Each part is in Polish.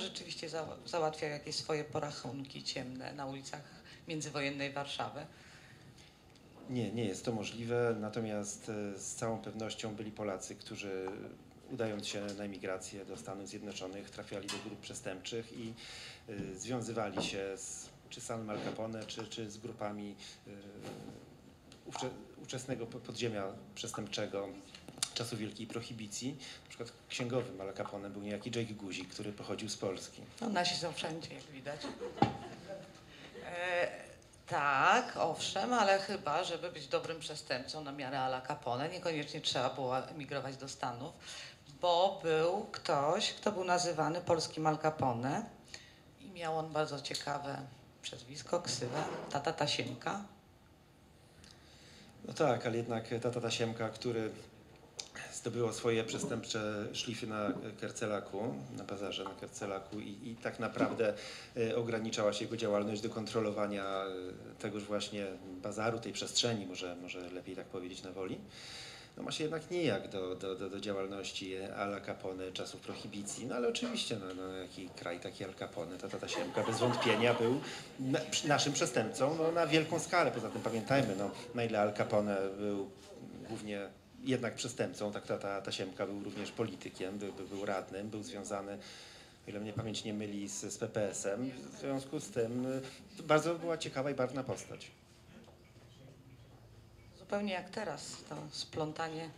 rzeczywiście za, załatwiał jakieś swoje porachunki ciemne na ulicach międzywojennej Warszawy? Nie, nie jest to możliwe, natomiast e, z całą pewnością byli Polacy, którzy udając się na emigrację do Stanów Zjednoczonych trafiali do grup przestępczych i y, związywali się z, czy samym Al Capone, czy, czy z grupami y, ówcze, ówczesnego podziemia przestępczego czasów Wielkiej Prohibicji. Na przykład księgowym Al Capone był niejaki Jake Guzik, który pochodził z Polski. No, nasi są wszędzie, jak widać. E, tak, owszem, ale chyba, żeby być dobrym przestępcą na miarę Ala Capone, niekoniecznie trzeba było emigrować do Stanów, bo był ktoś, kto był nazywany polskim Al Capone i miał on bardzo ciekawe przezwisko, ksywę, tata Tasiemka. No tak, ale jednak tata Tasiemka, który zdobyło swoje przestępcze szlify na Kercelaku, na bazarze na Kercelaku i, i tak naprawdę e, ograniczała się jego działalność do kontrolowania e, tegoż właśnie bazaru, tej przestrzeni, może, może lepiej tak powiedzieć na woli. No ma się jednak nijak do, do, do, do działalności Ala Capone czasów prohibicji, no ale oczywiście, no, no, jaki kraj taki Al Capone, to Tata Siemka bez wątpienia był na, naszym przestępcą no, na wielką skalę. Poza tym pamiętajmy, no, na ile Al Capone był głównie jednak przestępcą, tak ta, ta Siemka był również politykiem, był, był radnym, był związany o ile mnie pamięć nie myli, z, z PPS-em. W związku z tym bardzo była ciekawa i barwna postać. Zupełnie jak teraz, to splątanie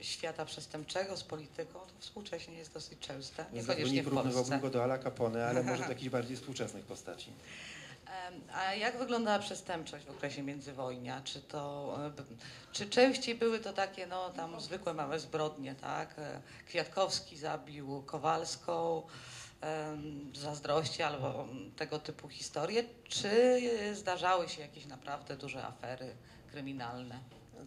świata przestępczego z polityką to współcześnie jest dosyć częste, niekoniecznie nie porównywałbym go do Ala Capone, ale może do jakichś bardziej współczesnych postaci. A jak wyglądała przestępczość w okresie międzywojnia? Czy to, e, czy częściej były to takie, no tam zwykłe małe zbrodnie, tak? E, Kwiatkowski zabił Kowalską, zazdrości albo tego typu historie, czy zdarzały się jakieś naprawdę duże afery kryminalne?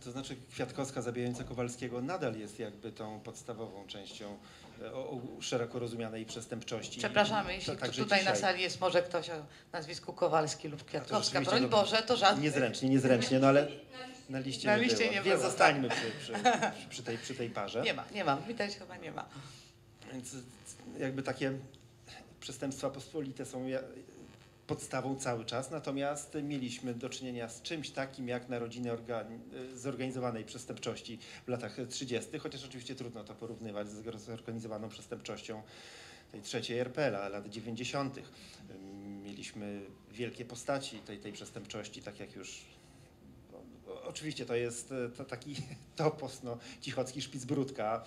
To znaczy Kwiatkowska zabijająca Kowalskiego nadal jest jakby tą podstawową częścią o, szeroko rozumianej przestępczości. Przepraszamy, jeśli tutaj dzisiaj... na sali jest może ktoś o nazwisku Kowalski lub Kwiatkowska, broń no, Boże, to żadne... Niezręcznie, niezręcznie, no ale na liście, na liście nie, było. nie było. Więc zostańmy przy, przy, przy, tej, przy tej parze. Nie ma, nie ma, widać chyba nie ma. Więc jakby takie przestępstwa pospolite są podstawą cały czas, natomiast mieliśmy do czynienia z czymś takim jak narodziny organi zorganizowanej przestępczości w latach 30., chociaż oczywiście trudno to porównywać z zorganizowaną przestępczością tej trzeciej RPL, lat 90. Mieliśmy wielkie postaci tej, tej przestępczości, tak jak już no, oczywiście to jest to taki topos, no, Cichocki Szpicbrudka,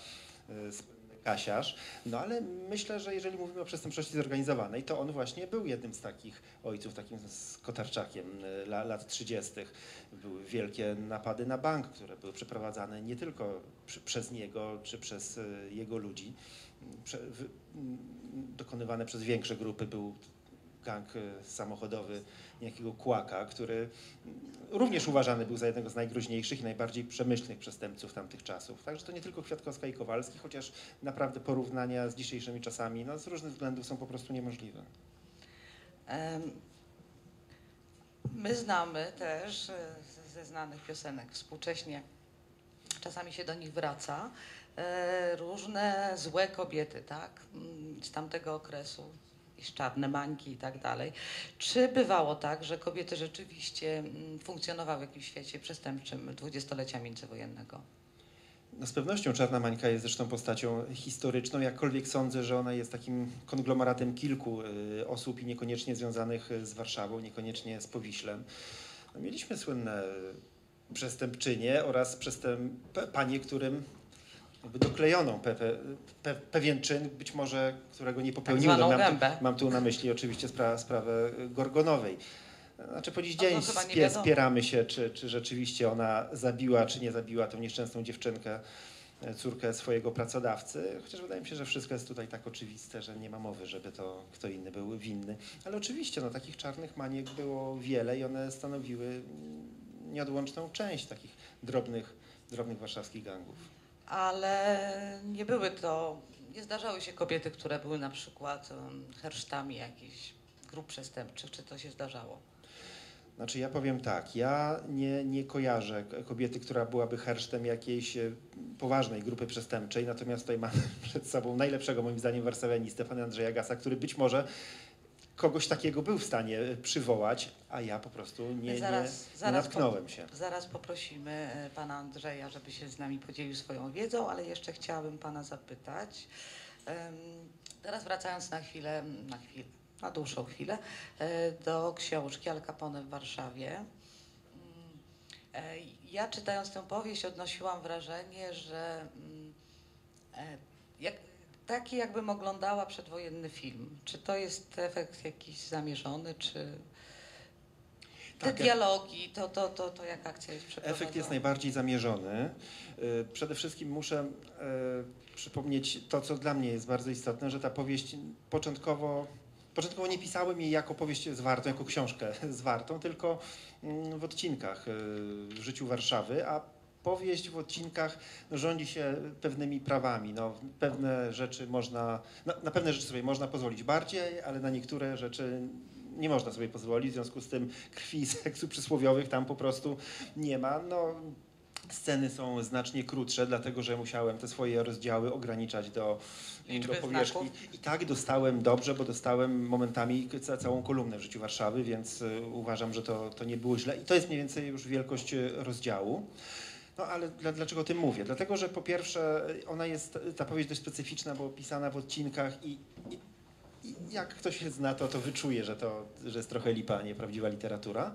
Kasiarz. No ale myślę, że jeżeli mówimy o przestępczości zorganizowanej, to on właśnie był jednym z takich ojców, takim z Kotarczakiem e, lat 30. Były wielkie napady na bank, które były przeprowadzane nie tylko przy, przez niego czy przez e, jego ludzi, prze, w, dokonywane przez większe grupy. Był gang e, samochodowy niejakiego Kłaka, który również uważany był za jednego z najgroźniejszych i najbardziej przemyślnych przestępców tamtych czasów. Także to nie tylko Kwiatkowska i Kowalski, chociaż naprawdę porównania z dzisiejszymi czasami no, z różnych względów są po prostu niemożliwe. My znamy też e, ze znanych piosenek współcześnie, czasami się do nich wraca, e, różne złe kobiety, tak, mm, z tamtego okresu, jakieś czarne mańki i tak dalej. Czy bywało tak, że kobiety rzeczywiście mm, funkcjonowały w jakimś świecie przestępczym dwudziestolecia międzywojennego? No z pewnością Czarna Mańka jest zresztą postacią historyczną, jakkolwiek sądzę, że ona jest takim konglomeratem kilku y, osób i niekoniecznie związanych z Warszawą, niekoniecznie z Powiślem. No mieliśmy słynne przestępczynie oraz przestęp, panie, którym jakby doklejoną pe, pe, pe, pewien czyn, być może którego nie popełniłem. Tak mam, tu, mam tu na myśli oczywiście spra, sprawę Gorgonowej. Znaczy po dziś dzień spie, spieramy się, czy, czy rzeczywiście ona zabiła, czy nie zabiła tą nieszczęsną dziewczynkę, e, córkę swojego pracodawcy, chociaż wydaje mi się, że wszystko jest tutaj tak oczywiste, że nie ma mowy, żeby to kto inny był winny. Ale oczywiście no, takich czarnych maniek było wiele i one stanowiły nieodłączną część takich drobnych, drobnych warszawskich gangów ale nie były to, nie zdarzały się kobiety, które były na przykład hersztami jakichś grup przestępczych. Czy to się zdarzało? Znaczy ja powiem tak, ja nie, nie kojarzę kobiety, która byłaby hersztem jakiejś e, poważnej grupy przestępczej, natomiast tutaj mamy przed sobą najlepszego moim zdaniem warszawianistę, pana Andrzeja Gasa, który być może kogoś takiego był w stanie e, przywołać, a ja po prostu nie, Zaraz- nie, zaraz natknąłem się. Zaraz poprosimy e, pana Andrzeja, żeby się z nami podzielił swoją wiedzą, ale jeszcze chciałabym pana zapytać. Teraz wracając na chwilę, na chwilę, na dłuższą chwilę, e, do książki Al Capone w Warszawie. Mm, e, Ja czytając tę powieść odnosiłam wrażenie, że mm, jak, taki jakbym oglądała przedwojenny film. Czy to jest efekt jakiś zamierzony, czy te Tak, dialogi, to, to, to, to jak akcja jest przeprowadzona? Efekt jest najbardziej zamierzony. Y, Przede wszystkim muszę y, przypomnieć to, co dla mnie jest bardzo istotne, że ta powieść początkowo, początkowo nie pisałem jej jako powieść zwartą, jako książkę zwartą, tylko mm, w odcinkach y, w życiu Warszawy, a powieść w odcinkach no, rządzi się pewnymi prawami. No, pewne rzeczy można, na, na pewne rzeczy sobie można pozwolić bardziej, ale na niektóre rzeczy nie można sobie pozwolić, w związku z tym krwi i seksu przysłowiowych tam po prostu nie ma. No, sceny są znacznie krótsze, dlatego że musiałem te swoje rozdziały ograniczać do, Liczby do powierzchni. znaków. I tak dostałem dobrze, bo dostałem momentami ca całą kolumnę w życiu Warszawy, więc y, uważam, że to, to nie było źle. I to jest mniej więcej już wielkość y, rozdziału. No ale dla, dlaczego o tym mówię? Dlatego, że po pierwsze ona jest, ta powieść dość specyficzna, bo pisana w odcinkach i, i jak ktoś się zna, to, to wyczuje, że to że jest trochę lipa, a nie prawdziwa literatura.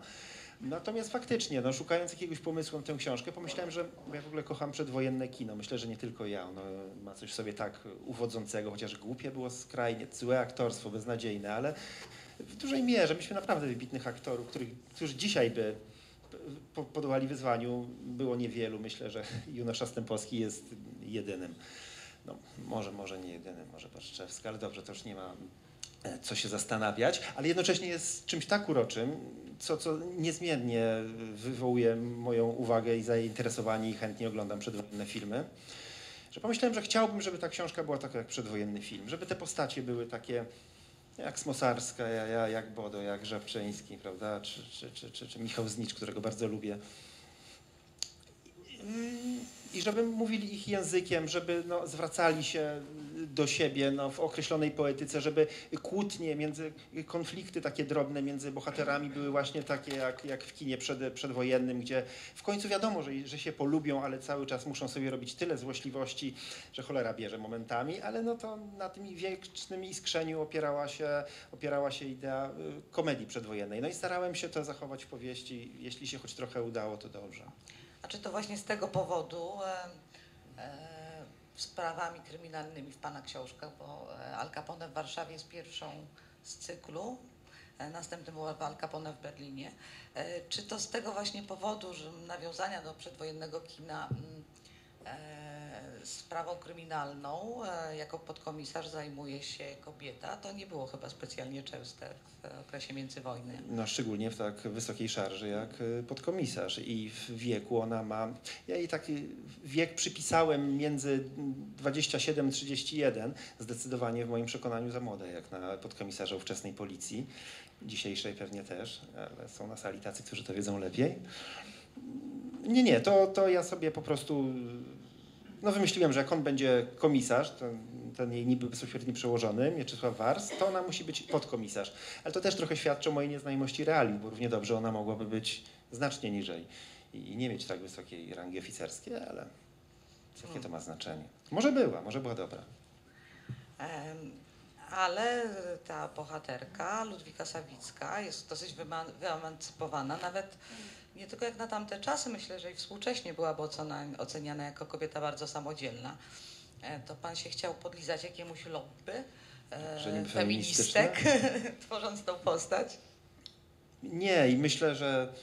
Natomiast faktycznie, no, szukając jakiegoś pomysłu na tę książkę, pomyślałem, że ja w ogóle kocham przedwojenne kino. Myślę, że nie tylko ja. Ono ma coś w sobie tak uwodzącego, chociaż głupie było skrajnie, złe aktorstwo, beznadziejne, ale w dużej mierze myśmy naprawdę wybitnych aktorów, których, którzy dzisiaj by po- podołali wyzwaniu, było niewielu. Myślę, że Junosza Stępowski jest jedynym. No, może, może nie jedynym, może Barszczewska, ale dobrze, to już nie ma co się zastanawiać, ale jednocześnie jest czymś tak uroczym, co, co niezmiennie wywołuje moją uwagę i zainteresowanie i chętnie oglądam przedwojenne filmy, że pomyślałem, że chciałbym, żeby ta książka była taka jak przedwojenny film, żeby te postacie były takie jak Smosarska, ja, ja, jak Bodo, jak Żabczyński, prawda, czy, czy, czy, czy, czy Michał Znicz, którego bardzo lubię. I żeby mówili ich językiem, żeby no, zwracali się do siebie no, w określonej poetyce, żeby kłótnie, między, konflikty takie drobne między bohaterami były właśnie takie jak, jak w kinie przed, przedwojennym, gdzie w końcu wiadomo, że, że się polubią, ale cały czas muszą sobie robić tyle złośliwości, że cholera bierze momentami, ale no to na tym wiecznym iskrzeniu opierała się, opierała się idea y, komedii przedwojennej. No i starałem się to zachować w powieści. Jeśli się choć trochę udało, to dobrze. A czy to właśnie z tego powodu e, e, sprawami kryminalnymi w Pana książkach, bo e, Al Capone w Warszawie jest pierwszą z cyklu, e, następnym był Al Capone w Berlinie. E, czy to z tego właśnie powodu, że nawiązania do przedwojennego kina mm, sprawą kryminalną, e, jako podkomisarz zajmuje się kobieta, to nie było chyba specjalnie częste w okresie międzywojny. No, szczególnie w tak wysokiej szarży jak y, podkomisarz. I w wieku ona ma. Ja jej taki wiek przypisałem między 27-31, zdecydowanie w moim przekonaniu za młode, jak na podkomisarza ówczesnej policji. Dzisiejszej pewnie też, ale są na sali tacy, którzy to wiedzą lepiej. Nie, nie, to, to ja sobie po prostu. No wymyśliłem, że jak on będzie komisarz, ten, ten jej niby bezpośredni przełożony, Mieczysław Wars, to ona musi być podkomisarz. Ale to też trochę świadczy o mojej nieznajomości realiów, bo równie dobrze ona mogłaby być znacznie niżej i nie mieć tak wysokiej rangi oficerskiej, ale jakie to ma znaczenie? Może była, może była dobra. Ale ta bohaterka, Ludwika Sawicka, jest dosyć wyemancypowana, nawet nie tylko jak na tamte czasy, myślę, że i współcześnie byłaby oceniana jako kobieta bardzo samodzielna. E, To pan się chciał podlizać jakiemuś lobby e, feministek, tworząc tą postać? Nie, i myślę, że,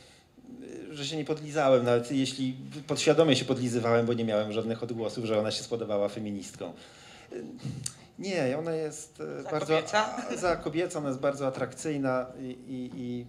że się nie podlizałem, nawet jeśli podświadomie się podlizywałem, bo nie miałem żadnych odgłosów, że ona się spodobała feministką. Nie, ona jest e, Za bardzo. kobieca? Za kobieca, ona jest bardzo atrakcyjna i, i, i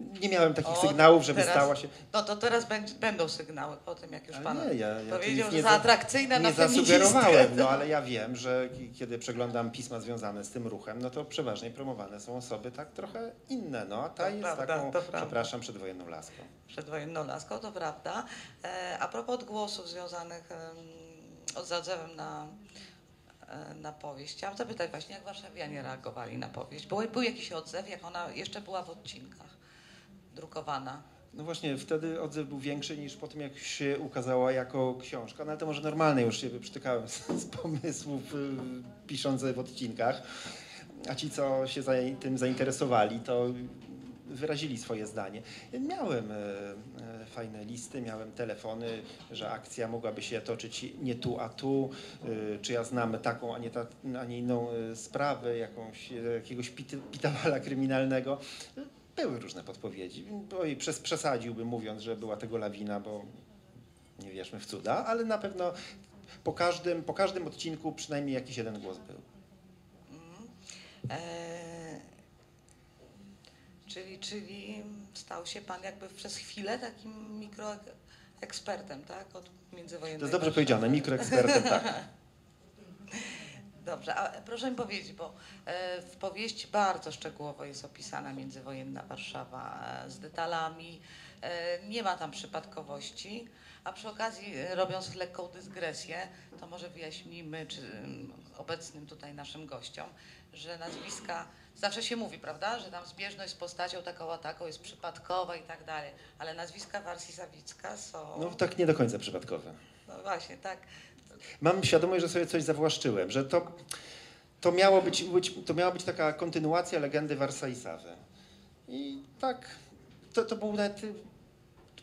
Nie miałem takich O, sygnałów, żeby teraz- stała się. No to teraz będą sygnały po tym, jak już Ale pan nie, ja, ja powiedział, że nie za atrakcyjna na Nie zasugerowałem, no ale ja wiem, że ki- kiedy przeglądam pisma związane z tym ruchem, no to przeważnie promowane są osoby tak trochę inne, no a ta To jest prawda, taką, przepraszam, przedwojenną laską. Przedwojenną laską, to prawda. E, a propos odgłosów związanych em, z odzewem na, e, na powieść, chciałam zapytać właśnie, jak warszawianie reagowali na powieść? Był, był jakiś odzew, jak ona jeszcze była w odcinkach drukowana? No właśnie, wtedy odzew był większy niż po tym, jak się ukazała jako książka, no ale to może normalne, już się wyprztykałem z, z pomysłów, y, pisząc w odcinkach, a ci, co się za, tym zainteresowali, to wyrazili swoje zdanie. Miałem e, e, fajne listy, miałem telefony, że akcja mogłaby się toczyć nie tu, a tu, y, czy ja znam taką, a nie, ta, a nie inną y, sprawę, jakąś, e, jakiegoś pit, pitawala kryminalnego. Były różne podpowiedzi. Bo i przes, przesadziłbym mówiąc, że była tego lawina, bo nie wierzmy w cuda, ale na pewno po każdym, po każdym odcinku przynajmniej jakiś jeden głos był. Mm. E, czyli, czyli stał się pan jakby przez chwilę takim mikroekspertem, tak? Od międzywojennej To jest dobrze powiedziane, mikroekspertem, tak. Dobrze, a proszę mi powiedzieć, bo e, w powieści bardzo szczegółowo jest opisana międzywojenna Warszawa e, z detalami, e, nie ma tam przypadkowości, a przy okazji robiąc lekką dysgresję, to może wyjaśnijmy czy obecnym tutaj naszym gościom, że nazwiska, zawsze się mówi, prawda, że tam zbieżność z postacią taką a taką jest przypadkowa i tak dalej, ale nazwiska Warsi Sawicka są, No tak nie do końca przypadkowe. no właśnie, tak, Mam świadomość, że sobie coś zawłaszczyłem, że to, to, miało być, być, to miała być taka kontynuacja legendy Warsa i Sawy. I tak, to, to była nawet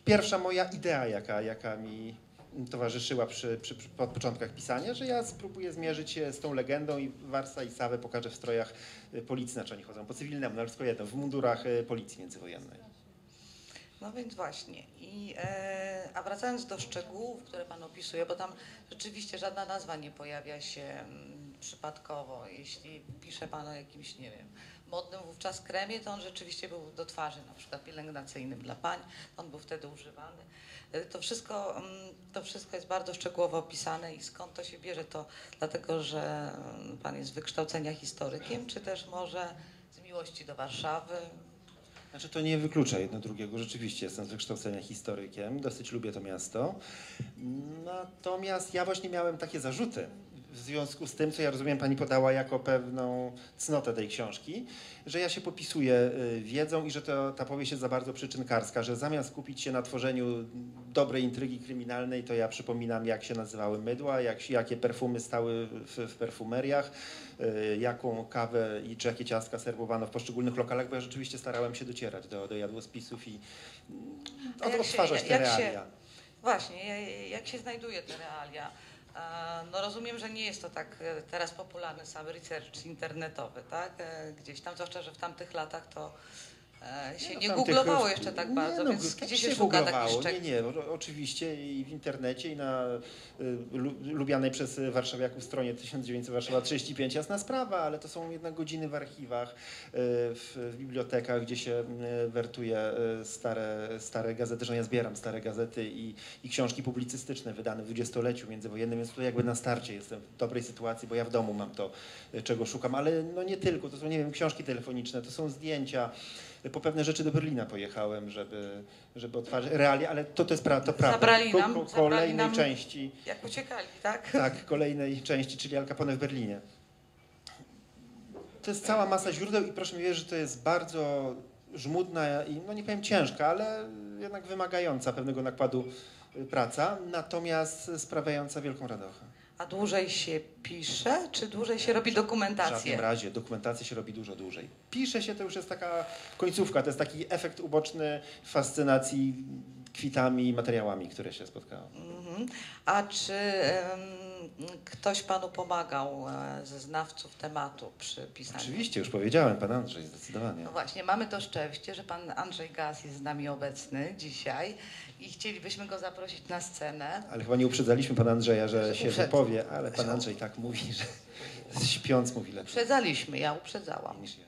pierwsza moja idea, jaka, jaka mi towarzyszyła przy, przy, przy pod początkach pisania, że ja spróbuję zmierzyć się z tą legendą i Warsa i Sawę pokażę w strojach y, policji, znaczy oni chodzą po cywilnemu, no ale tylko jedno, w mundurach y, policji międzywojennej. No więc właśnie. I, e, a wracając do szczegółów, które Pan opisuje, bo tam rzeczywiście żadna nazwa nie pojawia się mm, przypadkowo. Jeśli pisze Pan o jakimś, nie wiem, modnym wówczas kremie, to on rzeczywiście był do twarzy, na przykład pielęgnacyjnym dla pań, on był wtedy używany. E, To wszystko, mm, to wszystko jest bardzo szczegółowo opisane i skąd to się bierze, to dlatego, że mm, Pan jest wykształcenia historykiem, czy też może z miłości do Warszawy, Znaczy to nie wyklucza jedno drugiego. Rzeczywiście jestem z wykształcenia historykiem, dosyć lubię to miasto. Natomiast ja właśnie miałem takie zarzuty w związku z tym, co ja rozumiem pani podała jako pewną cnotę tej książki, że ja się popisuję y, wiedzą i że to, ta powieść jest za bardzo przyczynkarska, że zamiast skupić się na tworzeniu dobrej intrygi kryminalnej, to ja przypominam jak się nazywały mydła, jak, jakie perfumy stały w, w perfumeriach, y, jaką kawę i czy jakie ciastka serwowano w poszczególnych lokalach, bo ja rzeczywiście starałem się docierać do, do jadłospisów i mm, odtwarzać te jak się- realia. Właśnie, ja- jak się znajduje te realia? No rozumiem, że nie jest to tak e, teraz popularny sam research internetowy, tak? E, Gdzieś tam, zwłaszcza, że w tamtych latach to e, się no, nie googlowało jeszcze tak nie, bardzo, no, więc gdzie się szuka takich szczegółów? Nie, nie, oczywiście i w internecie i na y, lu, lubianej przez warszawiaków stronie 1900 Warszawa 35 jasna sprawa, ale to są jednak godziny w archiwach, y, w, w bibliotekach, gdzie się y, wertuje y, stare, stare gazety, że ja zbieram stare gazety i, i książki publicystyczne wydane w dwudziestoleciu międzywojennym, więc tutaj jakby na starcie jestem w dobrej sytuacji, bo ja w domu mam to, y, czego szukam, ale no nie tylko, to są, nie wiem, książki telefoniczne, to są zdjęcia, po pewne rzeczy do Berlina pojechałem, żeby, żeby otworzyć realia, ale to, to jest pra, to prawda. Zabrali nam- Ko- ko- kolejnej nam- części, Jak uciekali, tak? tak, kolejnej części, czyli Al Capone w Berlinie. To jest cała masa źródeł i proszę mi wierzyć, że to jest bardzo żmudna i no nie powiem ciężka, ale jednak wymagająca pewnego nakładu praca, natomiast sprawiająca wielką radochę. A dłużej się pisze, czy dłużej się robi W żadnym dokumentację? razie dokumentację się robi dużo dłużej. Pisze się to już jest taka końcówka, to jest taki efekt uboczny fascynacji kwitami i materiałami, które się spotkało. Mhm. A czy em, ktoś panu pomagał e, ze znawców tematu przy pisaniu? Oczywiście, już powiedziałem, pan Andrzej, zdecydowanie. No właśnie, mamy to szczęście, że pan Andrzej Gaz jest z nami obecny dzisiaj i chcielibyśmy go zaprosić na scenę. Ale chyba nie uprzedzaliśmy pana Andrzeja, że się Uprzedzę. wypowie, ale pan Andrzej tak mówi, że śpiąc mówi lepiej Uprzedzaliśmy, ja uprzedzałam. niż ja.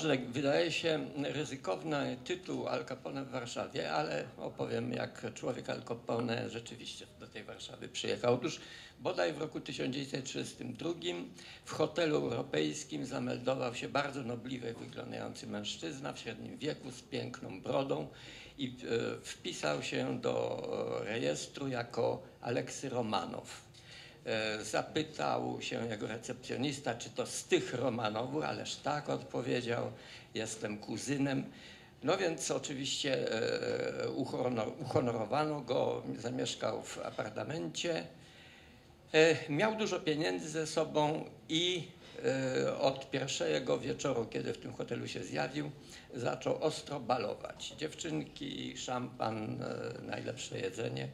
Może wydaje się ryzykowny tytuł Al Capone w Warszawie, ale opowiem jak człowiek Al Capone rzeczywiście do tej Warszawy przyjechał. Otóż bodaj w roku 1932 w hotelu europejskim zameldował się bardzo nobliwie wyglądający mężczyzna w średnim wieku z piękną brodą i e, wpisał się do rejestru jako Aleksy Romanow. E, Zapytał się jego recepcjonista, czy to z tych Romanowów, ależ tak odpowiedział, jestem kuzynem. No więc oczywiście e, uhonor- uhonorowano go, zamieszkał w apartamencie. E, Miał dużo pieniędzy ze sobą i od pierwszego wieczoru, kiedy w tym hotelu się zjawił, zaczął ostro balować. Dziewczynki, szampan, najlepsze jedzenie.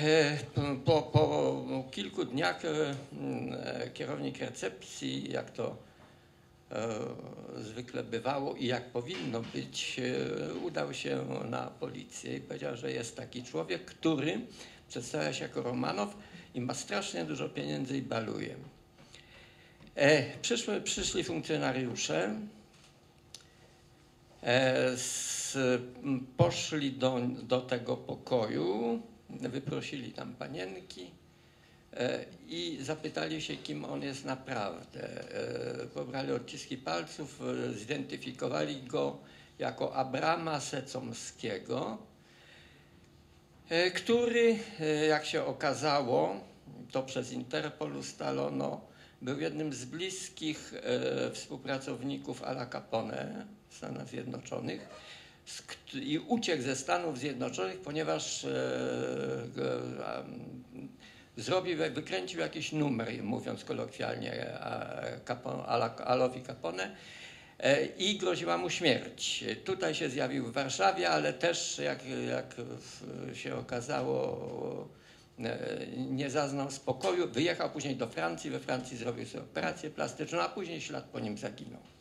E, Po, po kilku dniach e, m, e, kierownik recepcji, jak to zwykle bywało i jak powinno być, udał się na policję i powiedział, że jest taki człowiek, który przedstawia się jako Romanow i ma strasznie dużo pieniędzy i baluje. Przyszły, przyszli funkcjonariusze, poszli do, do tego pokoju, wyprosili tam panienki e, i zapytali się, kim on jest naprawdę. E, Pobrali odciski palców, e, zidentyfikowali go jako Abrama Secomskiego, który, jak się okazało, to przez Interpol ustalono, był jednym z bliskich współpracowników Ala Capone w Stanach Zjednoczonych i uciekł ze Stanów Zjednoczonych, ponieważ e, zrobił, wykręcił jakiś numer, mówiąc kolokwialnie, Ala, Alowi Capone e, i groziła mu śmierć. Tutaj się zjawił w Warszawie, ale też, jak, jak się okazało, e, nie zaznał spokoju. Wyjechał później do Francji, we Francji zrobił sobie operację plastyczną, a później ślad po nim zaginął.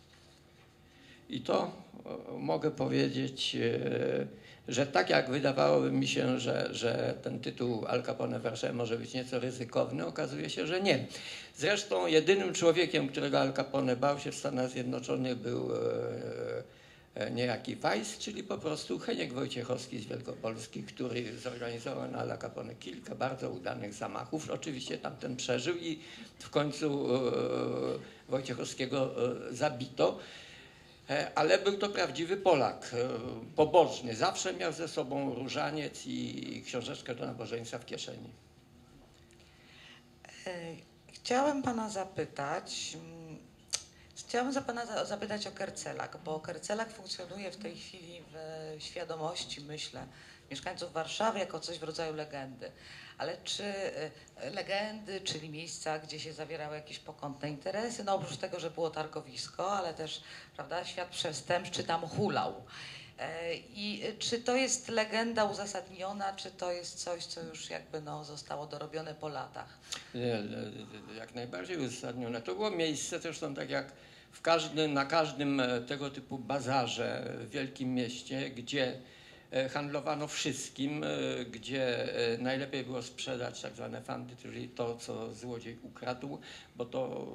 I to e, mogę powiedzieć, e, że tak jak wydawałoby mi się, że, że ten tytuł Al Capone w Warszawie może być nieco ryzykowny, okazuje się, że nie. Zresztą jedynym człowiekiem, którego Al Capone bał się w Stanach Zjednoczonych był e, niejaki Weiss, czyli po prostu Heniek Wojciechowski z Wielkopolski, który zorganizował na Al Capone kilka bardzo udanych zamachów. Oczywiście tamten przeżył i w końcu Wojciechowskiego zabito. E, Ale był to prawdziwy Polak, e, pobożny. Zawsze miał ze sobą różaniec i książeczkę do nabożeństwa w kieszeni. E, Chciałem pana zapytać, chciałam za pana za- zapytać o Kercelak, bo Kercelak funkcjonuje w tej chwili w świadomości, myślę, mieszkańców Warszawy jako coś w rodzaju legendy. Ale czy e, legendy, czyli miejsca, gdzie się zawierały jakieś pokątne interesy, no oprócz tego, że było targowisko, ale też, prawda, świat przestępczy tam hulał. E, I e, czy to jest legenda uzasadniona, czy to jest coś, co już jakby no, zostało dorobione po latach? Nie, Jak najbardziej uzasadnione. To było miejsce zresztą tak jak w każdym, na każdym e, tego typu bazarze w wielkim mieście, gdzie e, handlowano wszystkim, e, gdzie najlepiej było sprzedać tak zwane fanty, czyli to, co złodziej ukradł, bo to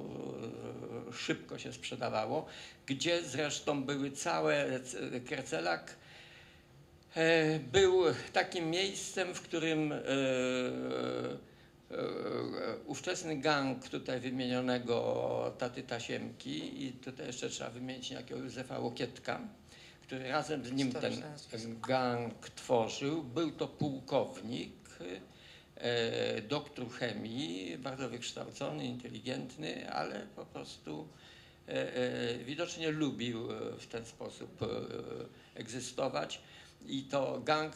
szybko się sprzedawało, gdzie zresztą były całe Kercelak. Był takim miejscem, w którym ówczesny gang tutaj wymienionego taty Tasiemki i tutaj jeszcze trzeba wymienić jakiego Józefa Łokietka, który razem z nim ten gang tworzył. Był to pułkownik, e, doktor chemii, bardzo wykształcony, inteligentny, ale po prostu e, e, widocznie lubił e, w ten sposób e, egzystować. I to gang,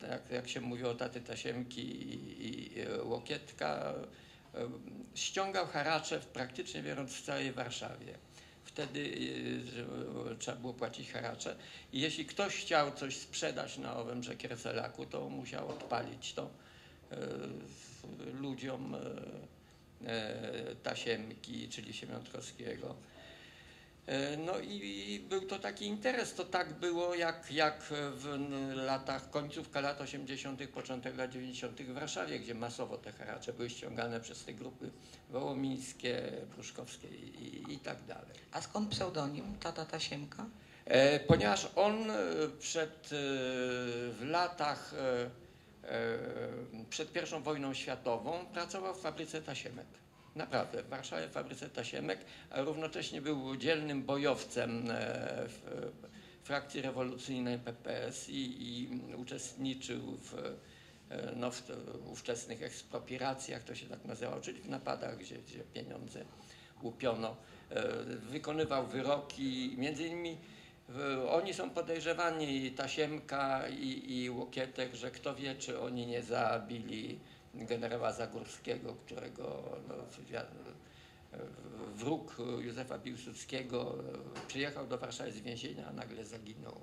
tak jak się mówi o taty Tasiemki i, Łokietka, e, ściągał haracze praktycznie biorąc w całej Warszawie. Wtedy e, trzeba było płacić haracze. I jeśli ktoś chciał coś sprzedać na owym Kiercelaku, to musiał odpalić to ludziom Tasiemki, czyli Siemiątkowskiego. E, No i, i był to taki interes. To tak było jak, jak w latach, końcówka lat 80., początek lat 90. w Warszawie, gdzie masowo te haracze były ściągane przez te grupy wołomińskie, pruszkowskie i, i tak dalej. A skąd pseudonim Tata Tasiemka? E, ponieważ on e, przed, w latach przed pierwszą wojną światową pracował w fabryce tasiemek. Naprawdę, w Warszawie w fabryce tasiemek, a równocześnie był dzielnym bojowcem e, w frakcji rewolucyjnej PPS i, i uczestniczył w, e, no, w ówczesnych ekspropiracjach, to się tak nazywało, czyli w napadach, gdzie, gdzie pieniądze łupiono. E, Wykonywał wyroki, między innymi Oni są podejrzewani, Tasiemka i, i Łokietek, że kto wie, czy oni nie zabili generała Zagórskiego, którego no, wróg Józefa Piłsudskiego przyjechał do Warszawy z więzienia, a nagle zaginął.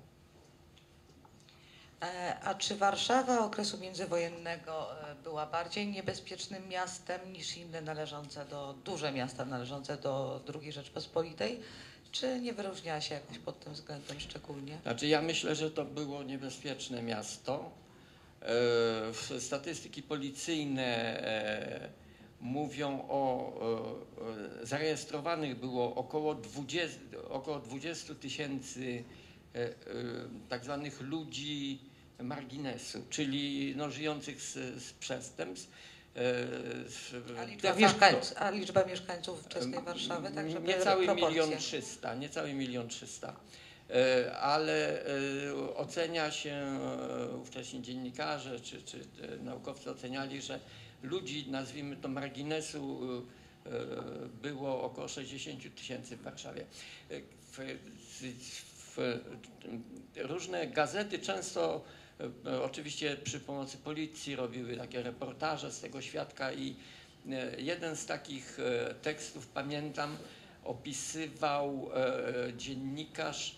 E, A czy Warszawa okresu międzywojennego e, była bardziej niebezpiecznym miastem niż inne należące do, duże miasta należące do II Rzeczpospolitej? Czy nie wyróżniała się jakoś pod tym względem szczególnie? Znaczy ja myślę, że to było niebezpieczne miasto. Statystyki policyjne e, mówią o e, zarejestrowanych było około 20 około 20 tysięcy e, tak zwanych ludzi marginesu, czyli no, żyjących z, z przestępstw. A liczba, mieszkańców, a liczba mieszkańców wczesnej Warszawy, tak żeby Niecały milion trzysta, niecały milion trzysta. E, Ale e, ocenia się, e, ówcześni dziennikarze czy, czy naukowcy oceniali, że ludzi, nazwijmy to marginesu, było około 60 tysięcy w Warszawie. W, w, różne gazety często, oczywiście przy pomocy policji, robiły takie reportaże z tego świadka i jeden z takich tekstów, pamiętam, opisywał dziennikarz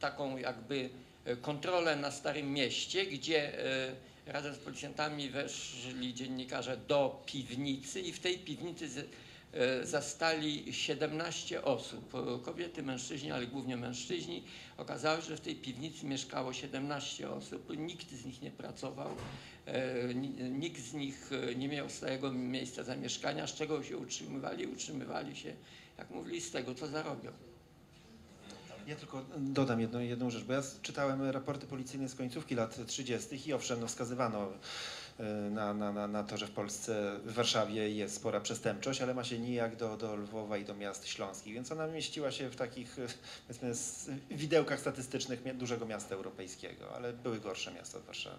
taką jakby e, kontrolę na Starym Mieście, gdzie e, razem z policjantami weszli dziennikarze do piwnicy i w tej piwnicy e, zastali 17 osób, e, kobiety, mężczyźni, ale głównie mężczyźni. Okazało się, że w tej piwnicy mieszkało 17 osób, nikt z nich nie pracował, e, ni- nikt z nich e, nie miał stałego miejsca zamieszkania, z czego się utrzymywali, utrzymywali się, jak mówili, z tego, co zarobią. Ja tylko dodam jedną, jedną rzecz, bo ja czytałem raporty policyjne z końcówki lat 30. i owszem, no wskazywano e, na, na, na, na to, że w Polsce, w Warszawie jest spora przestępczość, ale ma się nijak do, do Lwowa i do miast śląskich, więc ona mieściła się w takich, e, powiedzmy, widełkach statystycznych dużego miasta europejskiego, ale były gorsze miasta od Warszawy.